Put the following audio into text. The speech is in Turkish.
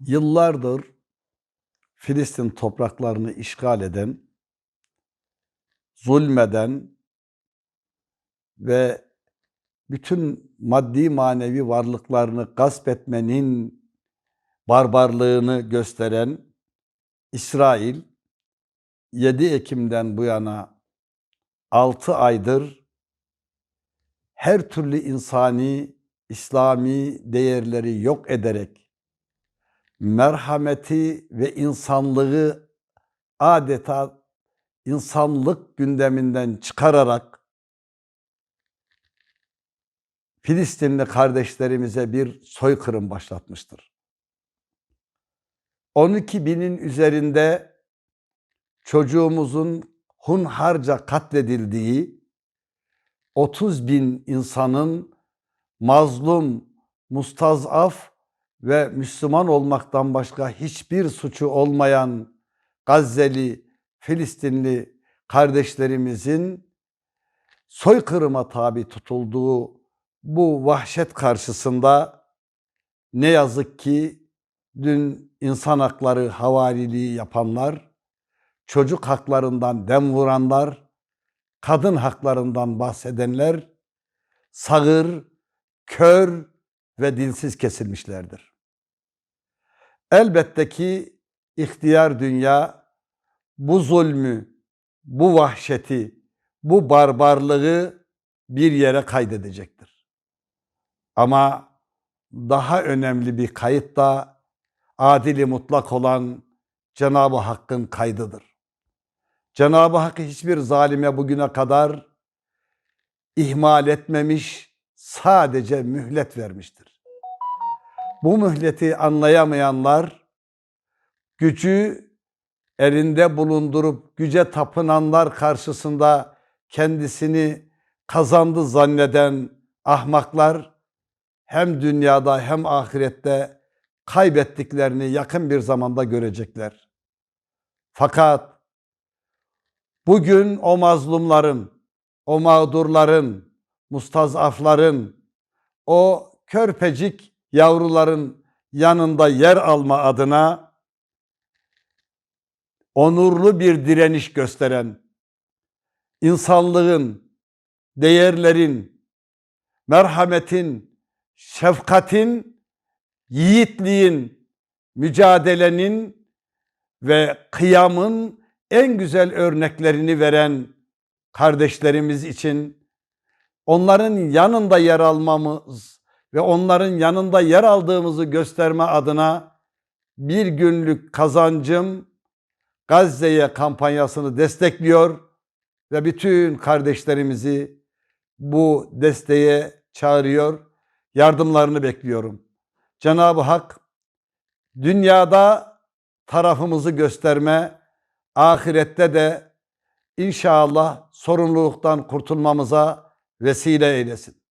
Yıllardır Filistin topraklarını işgal eden, zulmeden ve bütün maddi manevi varlıklarını gasp etmenin barbarlığını gösteren İsrail 7 Ekim'den bu yana 6 aydır her türlü insani, İslami değerleri yok ederek merhameti ve insanlığı adeta insanlık gündeminden çıkararak Filistinli kardeşlerimize bir soykırım başlatmıştır. 12 binin üzerinde çocuğumuzun hunharca katledildiği, 30 bin insanın mazlum, mustazaf ve Müslüman olmaktan başka hiçbir suçu olmayan Gazze'li, Filistinli kardeşlerimizin soykırıma tabi tutulduğu bu vahşet karşısında ne yazık ki dün insan hakları havariliği yapanlar, çocuk haklarından dem vuranlar, kadın haklarından bahsedenler sağır, kör ve dilsiz kesilmişlerdir. Elbette ki ihtiyar dünya bu zulmü, bu vahşeti, bu barbarlığı bir yere kaydedecektir. Ama daha önemli bir kayıt da adili mutlak olan Cenab-ı Hakk'ın kaydıdır. Cenab-ı Hak hiçbir zalime bugüne kadar ihmal etmemiş, sadece mühlet vermiştir. Bu mühleti anlayamayanlar, gücü elinde bulundurup güce tapınanlar karşısında kendisini kazandı zanneden ahmaklar hem dünyada hem ahirette kaybettiklerini yakın bir zamanda görecekler. Fakat bugün o mazlumların, o mağdurların, mustazafların, o körpecik yavruların yanında yer alma adına onurlu bir direniş gösteren, insanlığın, değerlerin, merhametin, şefkatin, yiğitliğin, mücadelenin ve kıyamın en güzel örneklerini veren kardeşlerimiz için onların yanında yer almamız ve onların yanında yer aldığımızı gösterme adına bir günlük kazancım Gazze'ye kampanyasını destekliyor ve bütün kardeşlerimizi bu desteğe çağırıyor. Yardımlarını bekliyorum. Cenab-ı Hak dünyada tarafımızı gösterme, ahirette de inşallah sorumluluktan kurtulmamıza vesile eylesin.